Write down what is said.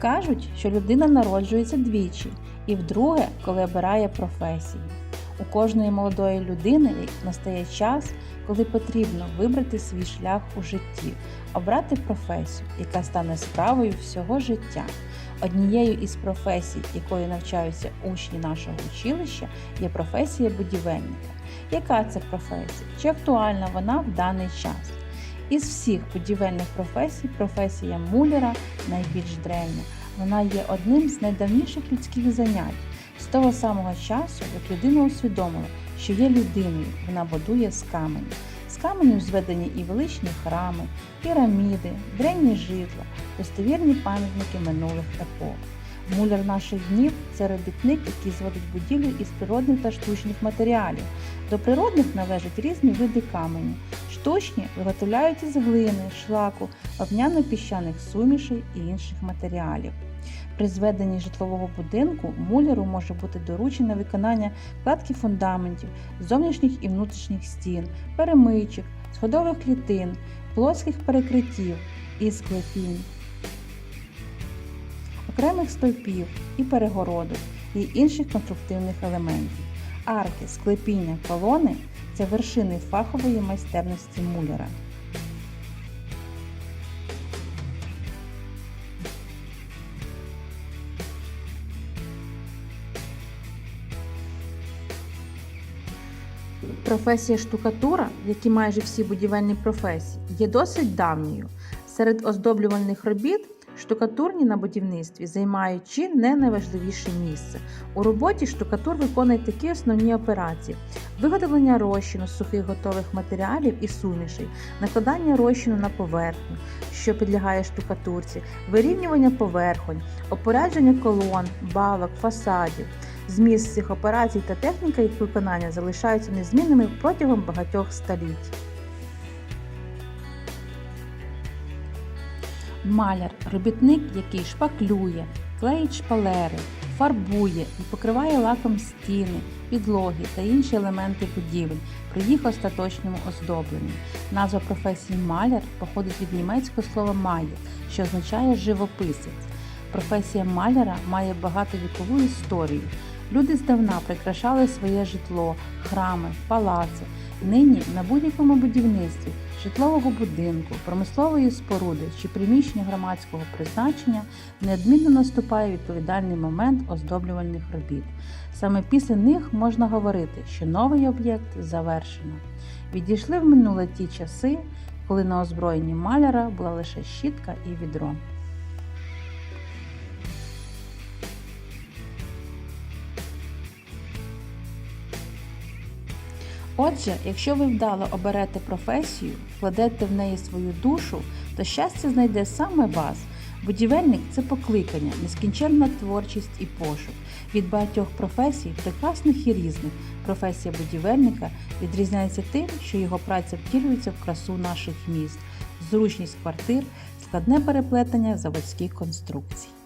Кажуть, що людина народжується двічі, і вдруге, коли обирає професію. У кожної молодої людини настає час, коли потрібно вибрати свій шлях у житті, обрати професію, яка стане справою всього життя. Однією із професій, якою навчаються учні нашого училища, є професія будівельника. Яка це професія? Чи актуальна вона в даний час? Із всіх будівельних професій професія муляра найбільш древня. Вона є одним з найдавніших людських занять. З того самого часу, як людина усвідомила, що є людиною, вона будує з каменю. З каменю зведені і величні храми, піраміди, древні житла, достовірні пам'ятники минулих епох. Муляр наших днів це робітник, який зводить будівлю із природних та штучних матеріалів. До природних належать різні види каменю. Штучні виготовляють із глини, шлаку, вапняно-піщаних сумішей і інших матеріалів. При зведенні житлового будинку муляру може бути доручене виконання кладки фундаментів, зовнішніх і внутрішніх стін, перемичок, сходових клітин, плоских перекриттів і склепінь, окремих стовпів і перегородок і інших конструктивних елементів. Арки, склепіння, колони це вершини фахової майстерності муляра. Професія штукатура, як і майже всі будівельні професії, є досить давньою. Серед оздоблювальних робіт штукатурні на будівництві займають чи не найважливіше місце. У роботі штукатур виконує такі основні операції: виготовлення розчину з сухих готових матеріалів і сумішей, накладання розчину на поверхню, що підлягає штукатурці, вирівнювання поверхонь, опорядження колон, балок, фасадів. Зміст цих операцій та техніка їх виконання залишаються незмінними протягом багатьох століть. Маляр робітник, який шпаклює, клеїть шпалери, фарбує і покриває лаком стіни, підлоги та інші елементи будівель при їх остаточному оздобленні. Назва професії маляр походить від німецького слова «майер», що означає живописець. Професія маляра має багатовікову історію. Люди здавна прикрашали своє житло, храми, палаци. Нині на будь-якому будівництві житлового будинку, промислової споруди чи приміщення громадського призначення неодмінно наступає відповідальний момент оздоблювальних робіт. Саме після них можна говорити, що новий об'єкт завершено. Відійшли в минуле ті часи, коли на озброєнні маляра була лише щітка і відро. Отже, якщо ви вдало оберете професію, вкладете в неї свою душу, то щастя знайде саме вас. Будівельник це покликання, нескінченна творчість і пошук. Від багатьох професій, прекрасних і різних, професія будівельника відрізняється тим, що його праця втілюється в красу наших міст, зручність квартир, складне переплетення заводських конструкцій.